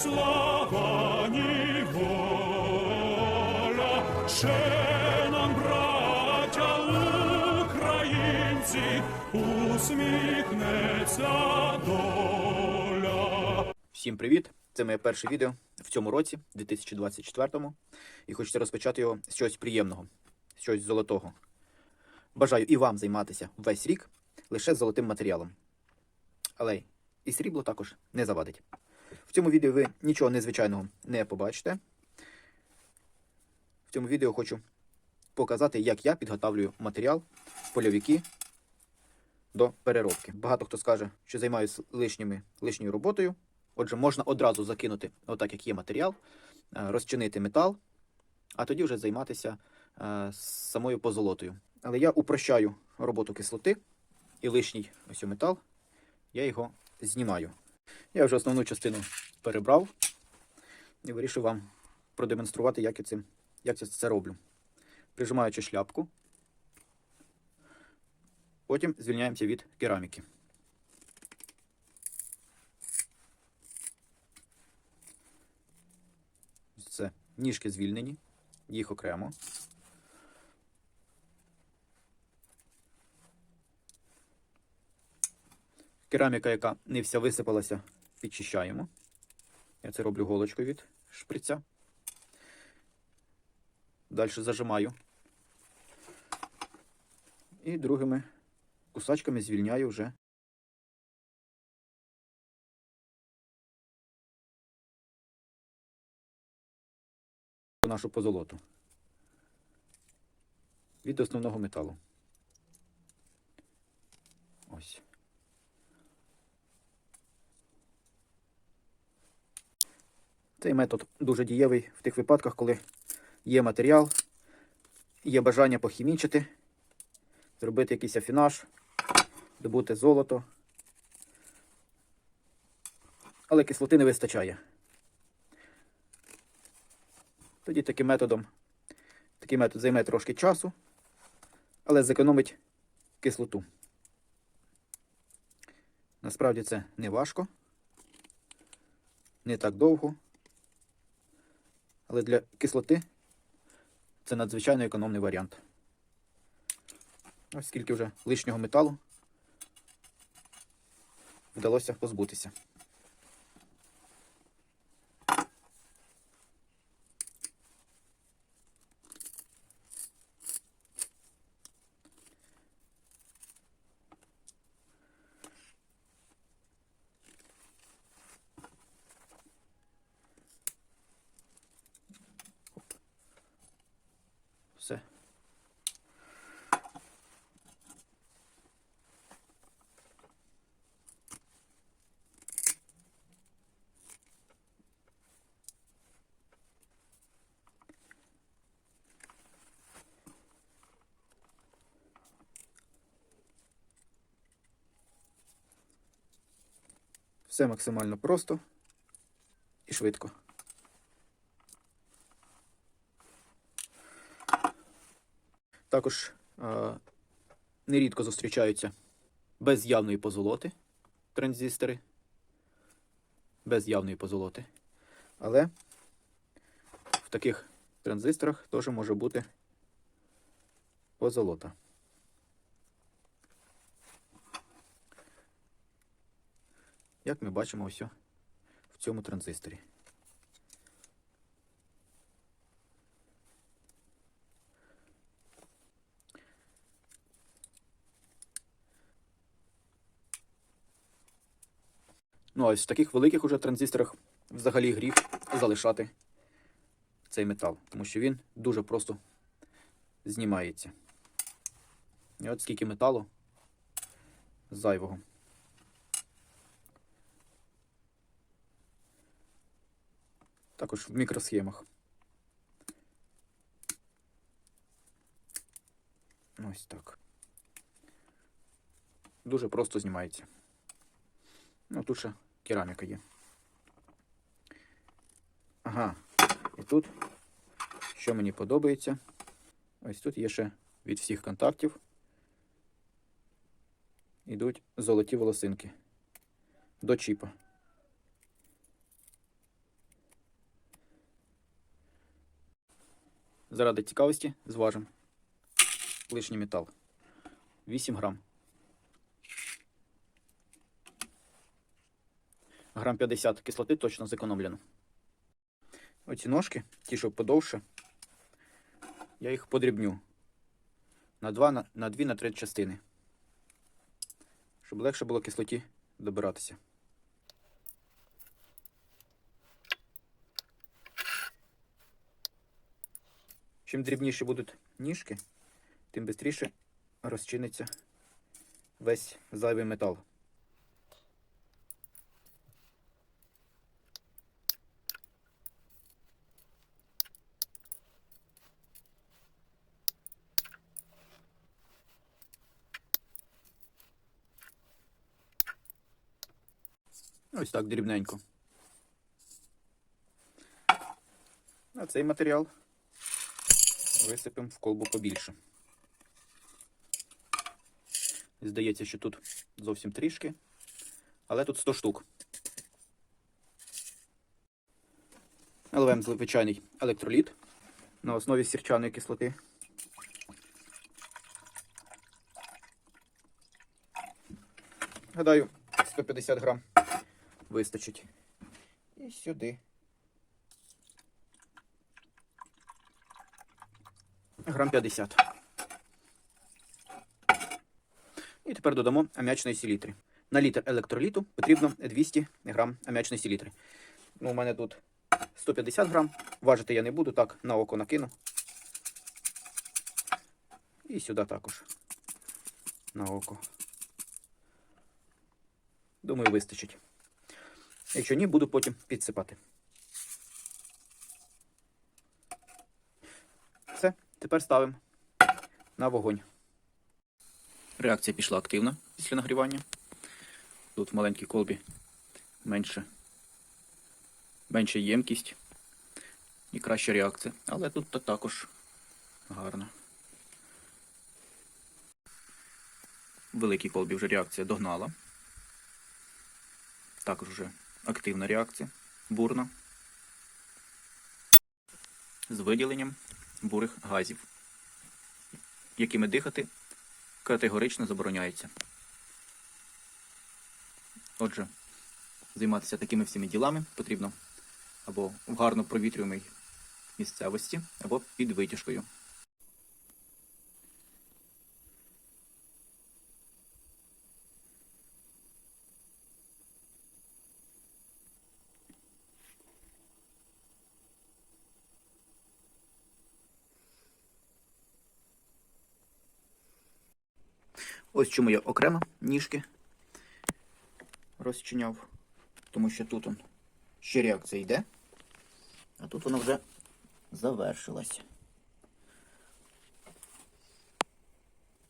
слава, ні воля, ще нам, браття українці, усміхнеться доля. Всім привіт! Це моє перше відео в цьому році, 2024-му. І хочеться розпочати його з чогось приємного, з чогось золотого. Бажаю і вам займатися весь рік лише золотим матеріалом. Але і срібло також не завадить. В цьому відео ви нічого незвичайного не побачите. В цьому відео хочу показати, як я підготавлюю матеріал, польовики до переробки. Багато хто скаже, що займаюся лишніми, лишньою роботою. Отже, можна одразу закинути, отак як є матеріал, е, розчинити метал, а тоді вже займатися е, самою позолотою. Але я упрощаю роботу кислоти і лишній ось метал, я його знімаю. Я вже основну частину перебрав і вирішив вам продемонструвати, як я, цим, як я це роблю. Прижимаючи шляпку, потім звільняємося від кераміки. Це ніжки звільнені, їх окремо. Кераміка, яка не вся висипалася, підчищаємо. Я це роблю голочкою від шприця. Далі зажимаю. І другими кусачками звільняю вже нашу позолоту від основного металу. Ось. Цей метод дуже дієвий в тих випадках, коли є матеріал, є бажання похімічити, зробити якийсь афінаж, добути золото. Але кислоти не вистачає. Тоді таким методом, такий метод займе трошки часу, але зекономить кислоту. Насправді це не важко, не так довго. Але для кислоти це надзвичайно економний варіант. Ось скільки вже лишнього металу вдалося позбутися. Все. Все максимально просто і швидко. Також е, нерідко зустрічаються без явної позолоти транзистори. Без явної позолоти. Але в таких транзисторах теж може бути позолота. Як ми бачимо ось в цьому транзисторі. Ну, ось в таких великих уже транзисторах взагалі гріх залишати цей метал, тому що він дуже просто знімається. І от скільки металу зайвого. Також в мікросхемах. Ось так. Дуже просто знімається. Ну, тут ще кераміка є. Ага. І тут, що мені подобається, ось тут є ще від всіх контактів. Ідуть золоті волосинки до чіпа. Заради цікавості зважимо лишній метал. 8 грам. Грам 50 кислоти точно зекономлено. Оці ножки, ті, що подовше, я їх подрібню на 2 на, на 2 на 3 частини. Щоб легше було кислоті добиратися. Чим дрібніші будуть ніжки, тим швидше розчиниться весь зайвий метал. Ось так дрібненько. А цей матеріал висипемо в колбу побільше. Здається, що тут зовсім трішки, але тут 100 штук. Наливаємо звичайний електроліт на основі сірчаної кислоти. Гадаю, 150 грам вистачить. І сюди. Грам 50. І тепер додамо ам'ячної селітри. На літр електроліту потрібно 200 грам ам'ячної селітри. Ну, у мене тут 150 грам. Важити я не буду, так, на око накину. І сюди також. На око. Думаю, вистачить. Якщо ні, буду потім підсипати. Все, тепер ставимо на вогонь. Реакція пішла активна після нагрівання. Тут в маленькій колбі менше, менша ємкість і краща реакція. Але тут та також гарно. В великій колбі вже реакція догнала. Також вже активна реакція, бурна. З виділенням бурих газів, якими дихати категорично забороняється. Отже, займатися такими всіми ділами потрібно або в гарно провітрюємій місцевості, або під витяжкою. Ось чому я окремо ніжки розчиняв. Тому що тут он ще реакція йде, а тут вона вже завершилась.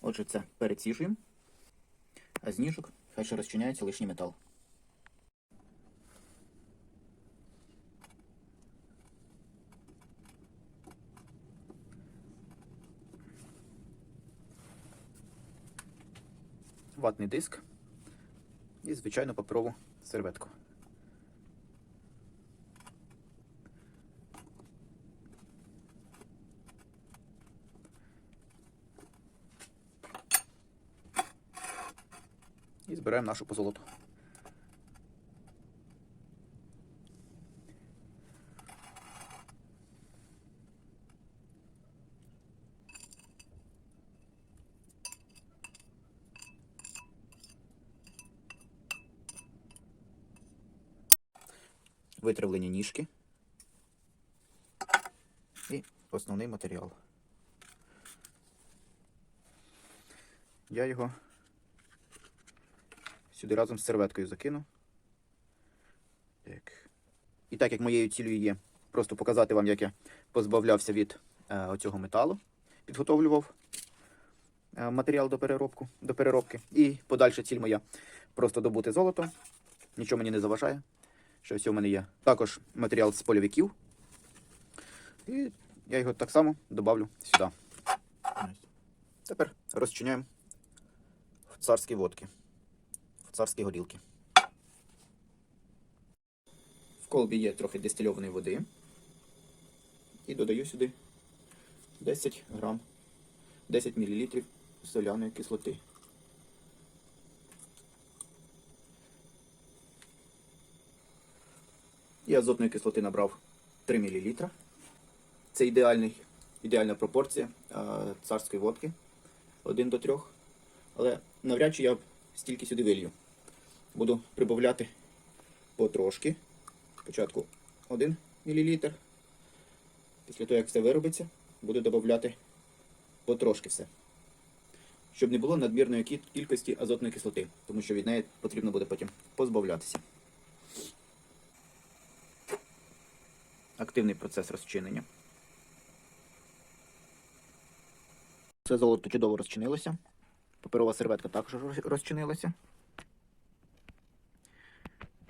Отже, це переціжуємо, а з ніжок хай ще розчиняється лишній метал. Ватний диск і, звичайно, паперову серветку. І збираємо нашу позолоту. Витравлені ніжки і основний матеріал. Я його сюди разом з серветкою закину. Так. І так як моєю цілею є просто показати вам, як я позбавлявся від е, оцього металу, підготовлював е, матеріал до, переробку, до переробки. І подальша ціль моя просто добути золото. Нічого мені не заважає. Що все в мене є. Також матеріал з польовиків. І я його так само добавлю сюди. Тепер розчиняємо в царські водки, в царські горілки. В колбі є трохи дистильованої води. І додаю сюди 10 грам, 10 мл соляної кислоти. І азотної кислоти набрав 3 мл. Це ідеальний, ідеальна пропорція царської водки 1 до 3. Але навряд чи я стільки сюди вилью. Буду прибавляти потрошки. Спочатку 1 мл. Після того, як все виробиться, буду додати потрошки все. Щоб не було надмірної кількості азотної кислоти, тому що від неї потрібно буде потім позбавлятися. Активний процес розчинення. Все золото чудово розчинилося. Паперова серветка також розчинилася.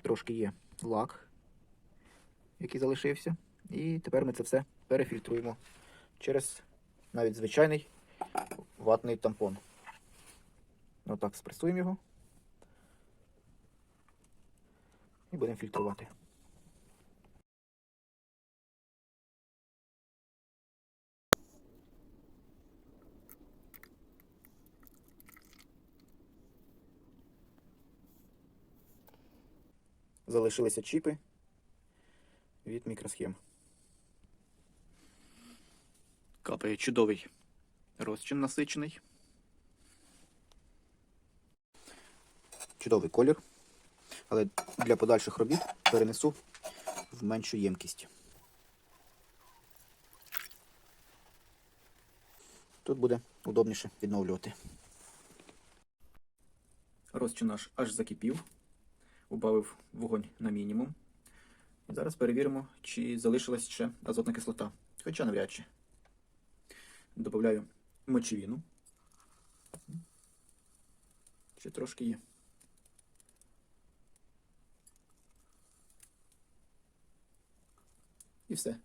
Трошки є лак, який залишився. І тепер ми це все перефільтруємо через навіть звичайний ватний тампон. Отак спресуємо його. І будемо фільтрувати. Залишилися чіпи від мікросхем. Капає чудовий розчин насичений. Чудовий колір. Але для подальших робіт перенесу в меншу ємкість. Тут буде удобніше відновлювати. Розчин наш аж закипів. Убавив вогонь на мінімум. І зараз перевіримо, чи залишилась ще азотна кислота. Хоча навряд чи. Добавляю мочевину. Ще трошки є. І все.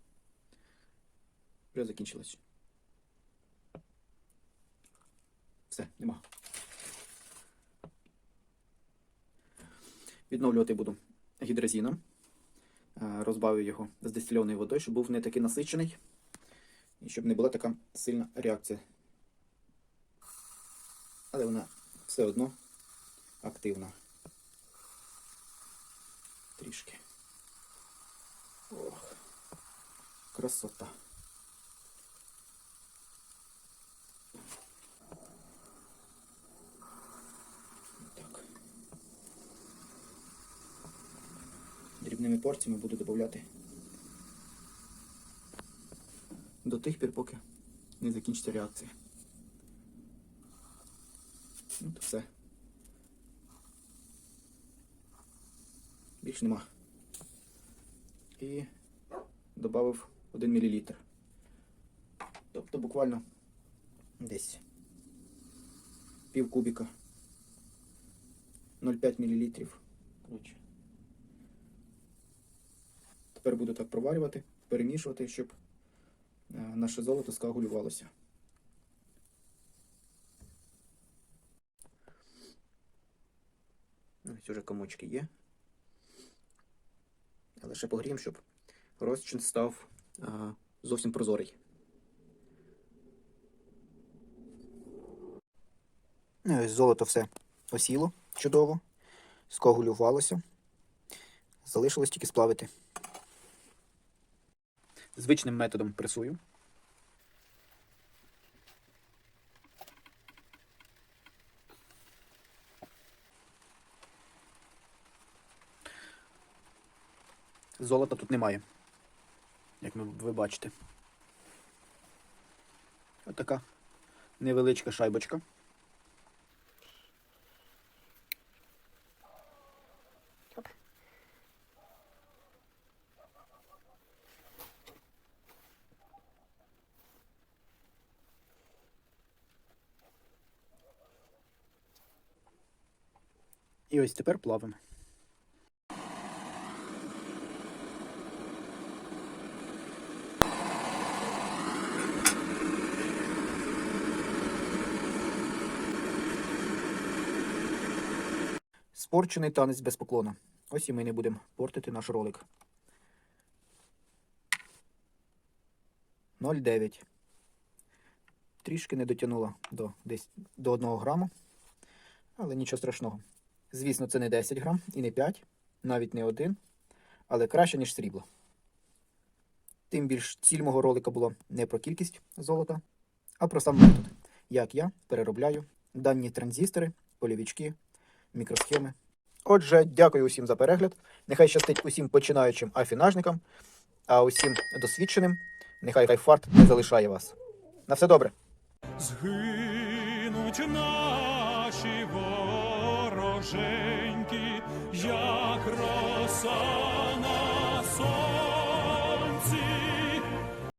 Вже закінчилось. Все, нема. Відновлювати буду гідрозином. Е, Розбавлю його з дистильованою водою, щоб був не такий насичений. І щоб не була така сильна реакція. Але вона все одно активна. Трішки. Ох, красота. Так. Дрібними порціями буду додавати до тих пір, поки не закінчиться реакція. Ну, то все. Більш нема. І додав 1 мл. Тобто буквально десь пів кубіка. 0,5 мл. Коротше. Тепер буду так проварювати, перемішувати, щоб е, наше золото скагулювалося. Ось уже комочки є. Але ще погріємо, щоб розчин став а, зовсім прозорий. Ну, ось золото все осіло чудово, скогулювалося. Залишилось тільки сплавити. Звичним методом пресую. Золота тут немає, як ви бачите. Ось така невеличка шайбочка. Ось тепер плавимо. Спорчений танець без поклона. Ось і ми не будемо портити наш ролик. 0,9. трішки не дотягнула до десь до 1 граму, але нічого страшного. Звісно, це не 10 грам і не 5, навіть не 1, але краще, ніж срібло. Тим більш ціль мого ролика була не про кількість золота, а про сам метод, як я переробляю дані транзистори, польовички, мікросхеми. Отже, дякую усім за перегляд. Нехай щастить усім починаючим афінажникам, а усім досвідченим, нехай хай фарт не залишає вас. На все добре. Згинуть наші вороженьки, як роса на.